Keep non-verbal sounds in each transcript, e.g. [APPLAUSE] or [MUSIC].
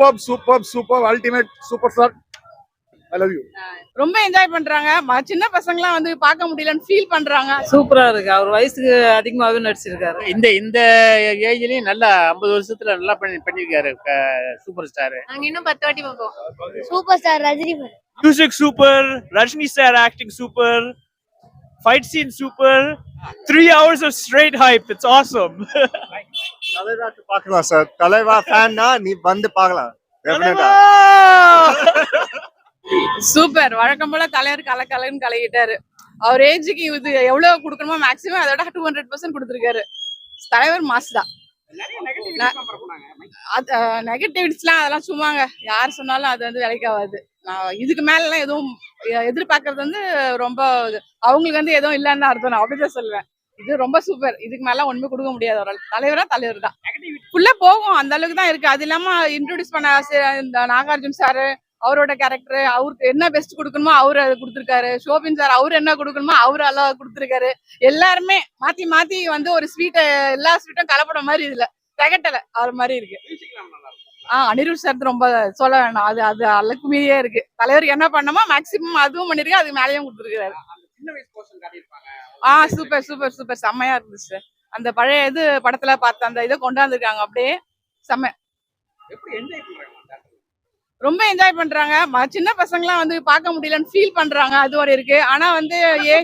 Super super super ultimate super star I love you ரொம்ப enjoy பண்றாங்க. ம- சின்ன பசங்களாம் வந்து பார்க்க முடியலன்னு ஃபீல் பண்றாங்க. சூப்பரா இருக்கு. அவர் வயசுக்கு அதிகமாகவே நடிச்சிருக்காரு. இந்த இந்த ஏஜ்லயும் நல்லா ஐம்பது வருஷத்துல நல்லா பண்ணி பண்ணிருக்காரு சூப்பர் ஸ்டார் நாங்க இன்னும் பத்து வாட்டி பார்ப்போம். Super star Rajini Music super, Rajni sir acting super, fight scene super, three hours of straight hype. It's awesome. தலைவாக்கு [LAUGHS] பார்க்கலாம் சார் தலைவா ஃபேன்னா நீ வந்து பார்க்கலாம். டெஃபினட்டா சூப்பர் [LAUGHS] வழக்கம் போல தலைவர் கல கலன்னு கலக்கிட்டாரு அவர் ஏஜுக்கு இது எவ்வளவு கொடுக்கணுமோ மேக்ஸிமம் அதோட டூ ஹண்ட்ரட் பர்சன்ட் கொடுத்துருக்காரு. தலைவர் மாஸ் தான். நெகட்டிவிட்டிஸ்லாம் அதெல்லாம் சும்மாங்க. யார் சொன்னாலும் அது வந்து வேலைக்கு ஆகாது. நான் இதுக்கு மேலலாம் எதுவும் எதிர்பார்க்கறது வந்து ரொம்ப இது. அவங்களுக்கு வந்து எதுவும் இல்லைன்னு அர்த்தம். நான் அப்படிதான் சொல்லுவேன். இது ரொம்ப சூப்பர் இதுக்கு மேல ஒண்ணுமே கொடுக்க முடியாது ஒரு தலைவரா தலைவர் தான். ஃபுல்லா போகும். அந்த அளவுக்கு தான் இருக்கு. அது இல்லாம இன்ட்ரோடியூஸ் பண்ண சி- இந்த நாகார்ஜுன் சாரு அவரோட கேரக்டர் அவருக்கு என்ன பெஸ்ட் கொடுக்கணுமோ அவர் அதை கொடுத்துருக்காரு. ஷோபின் சார் அவர் என்ன கொடுக்கணுமோ அவர் அளவு கொடுத்துருக்காரு. எல்லாருமே மாத்தி மாத்தி வந்து ஒரு ஸ்வீட்டை எல்லா ஸ்வீட்டும் கலப்படம் மாதிரி இதுல திகட்டல. அவர் மாதிரி இருக்கு. ஆஹ் அனிருத் சார் ரொம்ப சொல்ல வேணாம். அது அது அளவுக்கு மீறியே இருக்கு. தலைவருக்கு என்ன பண்ணமோ மேக்சிமம் அதுவும் பண்ணிருக்கு அதுக்கு மேலேயும் கொடுத்துருக்காரு. ஆ சூப்பர் சூப்பர் சூப்பர் செம்மையா இருந்துச்சு அந்த பழைய இது படத்துல பார்த்த அந்த இதை கொண்டாந்துருக்காங்க. அப்படியே செம்ம. ரொம்ப என்ஜாய் பண்றாங்க. சின்ன பசங்களாம் வந்து பார்க்க முடியலன்னு ஃபீல் பண்றாங்க. அது ஒரு இருக்கு. ஆனா வந்து ஏ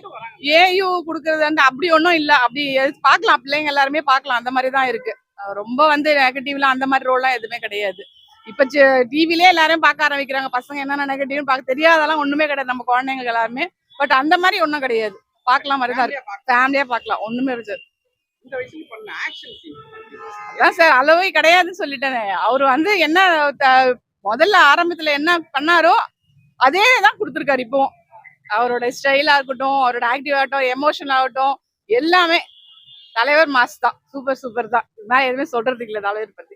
ஏயு கொடுக்கறது வந்து அப்படி ஒன்றும் இல்ல. அப்படி பார்க்கலாம். பிள்ளைங்க எல்லாருமே பார்க்கலாம். அந்த மாதிரி தான் இருக்கு. ரொம்ப வந்து நெகட்டிவ்லாம் அந்த மாதிரி ரோல்லாம் எதுவுமே கிடையாது. இப்ப டிவிலே எல்லாரும் பார்க்க ஆரம்பிக்கிறாங்க. பசங்க என்னென்ன நெகட்டிவ்னு பார்க்க தெரியாதெல்லாம் ஒண்ணுமே கிடையாது. நம்ம குழந்தைங்க எல்லாருமே. பட் அந்த மாதிரி ஒன்றும் கிடையாது. பார்க்கலாம் மாதிரி தான் இருக்கு ஃபேமிலியா பார்க்கலாம். ஒண்ணுமே இருக்காது. அதான் சார் அளவே கிடையாதுன்னு சொல்லிட்டேனே. அவர் வந்து என்ன முதல்ல ஆரம்பத்துல என்ன பண்ணாரோ அதே தான் கொடுத்துருக்காரு இப்போ அவரோட ஸ்டைலா இருக்கட்டும் அவரோட ஆக்டிவ் ஆகட்டும் எமோஷன் ஆகட்டும் எல்லாமே. தலைவர் மாஸ் தான். சூப்பர் சூப்பர் தான். நான் எதுவுமே சொல்றதுக்கு இல்ல தலைவர் பத்தி.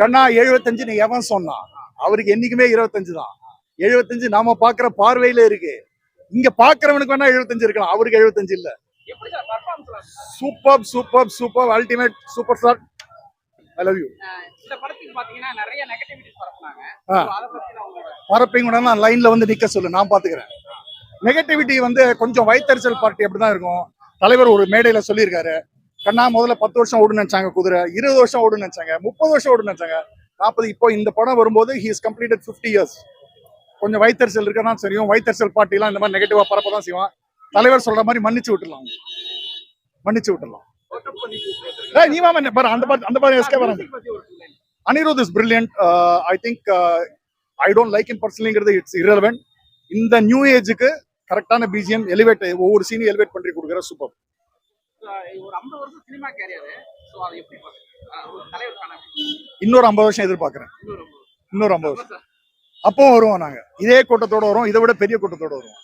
கண்ணா எழுபத்தஞ்சு நீ எவன் சொன்னான் அவருக்கு என்னைக்குமே இருபத்தஞ்சு தான். எழுபத்தஞ்சு நாம பாக்குற பார்வையில இருக்கு. இங்க பாக்குறவனுக்கு வேணா எழுபத்தஞ்சு இருக்கலாம். அவருக்கு எழுபத்தஞ்சு இல்ல. Super super super ultimate super star I love you இந்த படத்துக்கு பாத்தீங்கன்னா நிறைய நெகட்டிவிட்டிஸ் பரப்புனாங்க. ஆ. அதை பத்தி நான் உங்களோட பரப்பிங்க நான் லைன்ல வந்து நிக்க சொல்லு நான் பாத்துக்கிறேன். நெகட்டிவிட்டி வந்து கொஞ்சம் வயிற்றுச்சல் பார்ட்டி அப்படிதான் இருக்கும். தலைவர் ஒரு மேடையில சொல்லியிருக்காரு. கண்ணா முதல்ல பத்து வருஷம் ஓடுன்னு நினைச்சாங்க குதிரை. இருபது வருஷம் ஓடுன்னு நினைச்சாங்க முப்பது வருஷம் ஓடுன்னு நினைச்சாங்க. நாற்பது இப்போ இந்த படம் வரும்போது he is completed fifty years கொஞ்சம் வயிற்றுச்சல் இருக்கதான் தெரியும் வயிற்றுச்சல் பார்ட்டிலாம் இந்த மாதிரி நெகட்டிவா பரப்ப தான் செய்வான். தலைவர் சொல்ற மாதிரி மன்னிச்சு விட்டுலாம் மன்னிச்சு விட்டுலாம் நீ பாரு அந்த பாரு அந்த பாரு எஸ்கே வராங்க Anirudh is brilliant I think I don't like in பர்சனலிங்கிறது it's irrelevant. இந்த நியூ ஏஜுக்கு கரெக்டான பிஜிஎம் எலிவேட் ஒவ்வொரு சீனையும் எலிவேட் பண்ணி கொடுக்குற சூப்பர் இன்னொரு ஐம்பது வருஷம் எதிர்பார்க்குறேன். இன்னொரு ஐம்பது வருஷம். அப்பவும் வருவோம் நாங்க. இதே கூட்டத்தோட வரும் இதை விட பெரிய கூட்டத்தோட வருவோம்.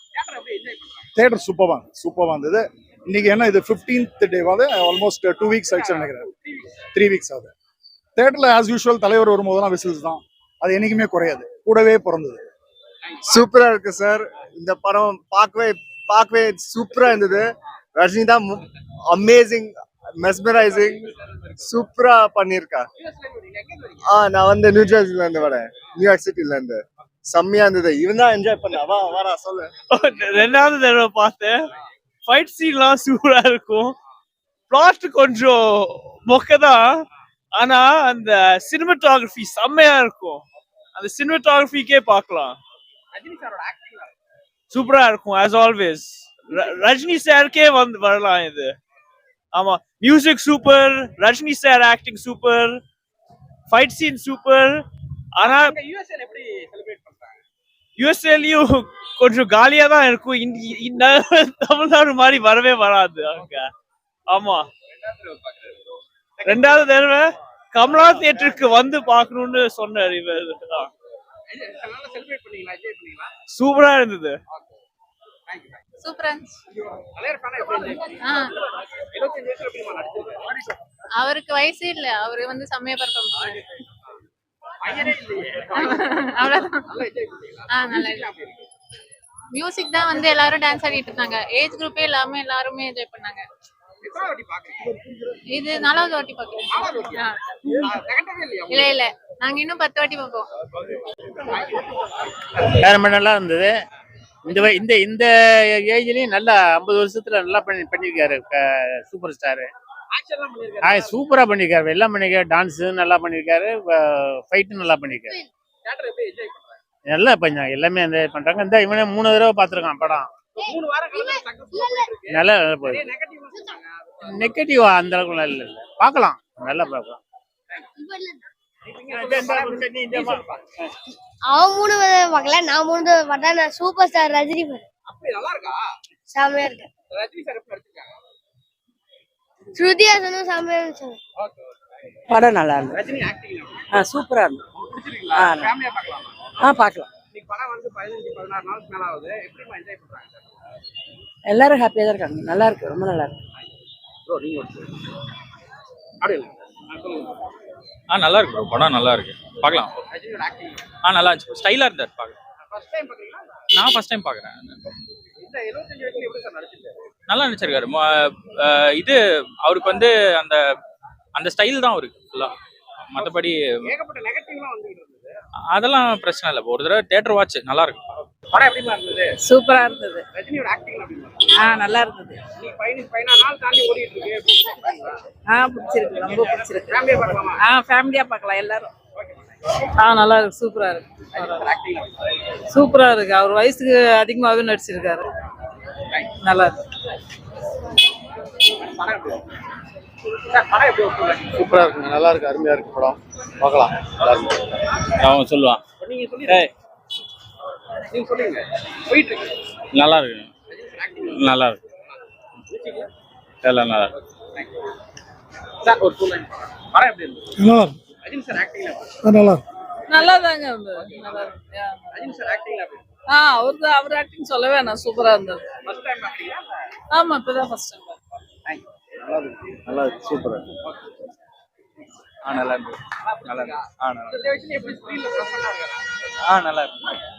தேட்டர் சூப்பராக சூப்பராக இருந்தது. இன்னைக்கு என்ன இது ஃபிஃப்டீன்த் டேவாவது ஆல்மோஸ்ட் டூ வீக்ஸ் ஆயிடுச்சு நினைக்கிறேன். த்ரீ வீக்ஸ் ஆகுது. தேட்டரில் ஆஸ் யூஷுவல் தலைவர் வரும்போதெல்லாம் விசில்ஸ் தான். அது என்னைக்குமே குறையாது. கூடவே பிறந்தது. சூப்பரா இருக்கு சார். இந்த படம் பார்க்கவே பார்க்கவே சூப்பரா இருந்தது. ரஜினி தான் அமேசிங் மெஸ்மரைசிங் சூப்பரா பண்ணியிருக்கா. ஆ நான் வந்து நியூ ஜெர்சில இருந்து வரேன். நியூயார்க் சிட்டில இருந்து செம்மையா இருந்தது. இவன் தான் என்ஜாய் பண்ண. வா வாடா சொல்லு. ரெண்டாவது தடவை பார்த்தேன். ஃபைட் சீன்லாம் சூப்பரா இருக்கும். பிளாட் கொஞ்சம் மொக்கதான் ஆனா அந்த சினிமட்டோகிராஃபி செம்மையா இருக்கும். அந்த சினிமட்டோகிராஃபிக்கே பார்க்கலாம். சூப்பரா இருக்கும் ஆஸ் ஆல்வேஸ் ரஜினி சாருக்கே வந்து வரலாம் இது. ஆமா music super Rajini sir acting super fight scene super ஆனா யூஎஸ்ஏல எப்படி செலிப்ரேட் பண்றாங்க? யூஎஸ்ஏலயும் கொஞ்சம் காலியா தான் இருக்கும். தமிழ்நாடு மாதிரி வரவே வராது அங்க. ஆமா. ரெண்டாவது தடவை கமலா தியேட்டருக்கு வந்து பார்க்கணும்னு சொன்னார் இவர் நல்லா சூப்பரா இருந்தது. அவருக்கு வயசே இல்ல. அவரு வந்து செம்மையா பர்ஃபார்ம் அவ்வளவுதான். மியூசிக் தான் வந்து எல்லாரும் டான்ஸ் ஆடிட்டு இருந்தாங்க. ஏஜ் குரூப்பே இல்லாம எல்லாருமே என்ஜாய் பண்ணாங்க. இது நாலாவது வாட்டி பாக்குறேன் இல்ல இல்ல. நாங்க இன்னும் பத்து வாட்டி பார்ப்போம். ரொம்ப நல்லா இருந்தது. இந்த இந்த இந்த ஏஜ்லயும் நல்லா ஐம்பது வருஷத்துல நல்லா பண்ணி பண்ணியிருக்காரு சூப்பர் ஸ்டாரு. சூப்பரா பண்ணியிருக்காரு. எல்லாம் பண்ணியிருக்காரு. டான்ஸ் நல்லா பண்ணியிருக்காரு. ஃபைட்டும் நல்லா பண்ணியிருக்காரு. நல்லா பண்ணாங்க எல்லாமே என்ஜாய் பண்றாங்க. இந்த இவனே மூணு தடவை பார்த்துருக்கான் படம். நல்லா நல்லா போகுது. நெகட்டிவ் அந்த அளவுக்கு நல்லா இல்லை பார்க்கலாம். நல்லா பார்க்கலாம். அவன் மூணு பார்க்கல நான் மூணு பார்த்தா நான் சூப்பர் ஸ்டார் ரஜினி. செமையா இருக்கு? ஸ்ருதி ஹாசனும் செமையா இருந்துச்சு படம் நல்லா இருந்தது. சூப்பரா இருந்தது. ஆ பார்க்கலாம் எல்லாரும் ஹாப்பியா தான் இருக்காங்க. நல்லா இருக்கு. ரொம்ப நல்லா இருக்கு. ஆ நல்லா இருக்கு ப்ரோ படம் நல்லா இருக்கு. பார்க்கலாம். ஆ நல்லா இருந்துச்சு ஸ்டைலா இருந்தார். பார்க்க நான் ஃபர்ஸ்ட் டைம் பார்க்குறேன். நல்லா நடிச்சிருக்காரு. இது அவருக்கு வந்து அந்த அந்த ஸ்டைல் தான் அவருக்கு ஃபுல்லா மற்றபடி அதெல்லாம் பிரச்சனை இல்லை. ஒரு தடவை தேட்டர் வாட்ச் நல்லா இருக்கு சூப்பரா இருந்தது. ஆ நல்லா இருந்தது. ஆ பிடிச்சிருக்கு. ரொம்ப பிடிச்சிருக்கு. ஆ ஃபேமிலியா பார்க்கலாம் எல்லாரும். ஆ நல்லா இருக்கு. சூப்பரா இருக்கு. சூப்பரா இருக்கு. அவர் வயசுக்கு அதிகமாகவே நடிச்சிருக்காரு. நல்லா இருக்கு. சூப்பரா இருக்குங்க. நல்லா இருக்கு. அருமையா இருக்கு படம். பார்க்கலாம். அவன் சொல்லுவான். நல்லா இருக்கு. நல்லா இருக்கு. எல்லாம் நல்லா இருக்கு. நல்லா நல்லா தாங்க ஆ அவருக்கு அவர் ஆக்டிங் சொல்லவே வேணாம். சூப்பரா இருந்தது. ஆமா இப்பதான் ஃபர்ஸ்ட் டைம் நல்லா இருக்கு சூப்பரா ஆ நல்லா இருக்கு நல்லா இருக்கு ஆ நல்லா இருக்கு ஆ நல்லா இருக்கு